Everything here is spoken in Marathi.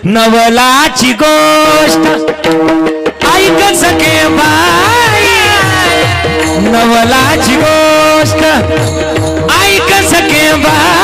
नवलाची गोष्ट. ऐक सके बाई. नवलाची गोष्ट. ऐक सके बाई.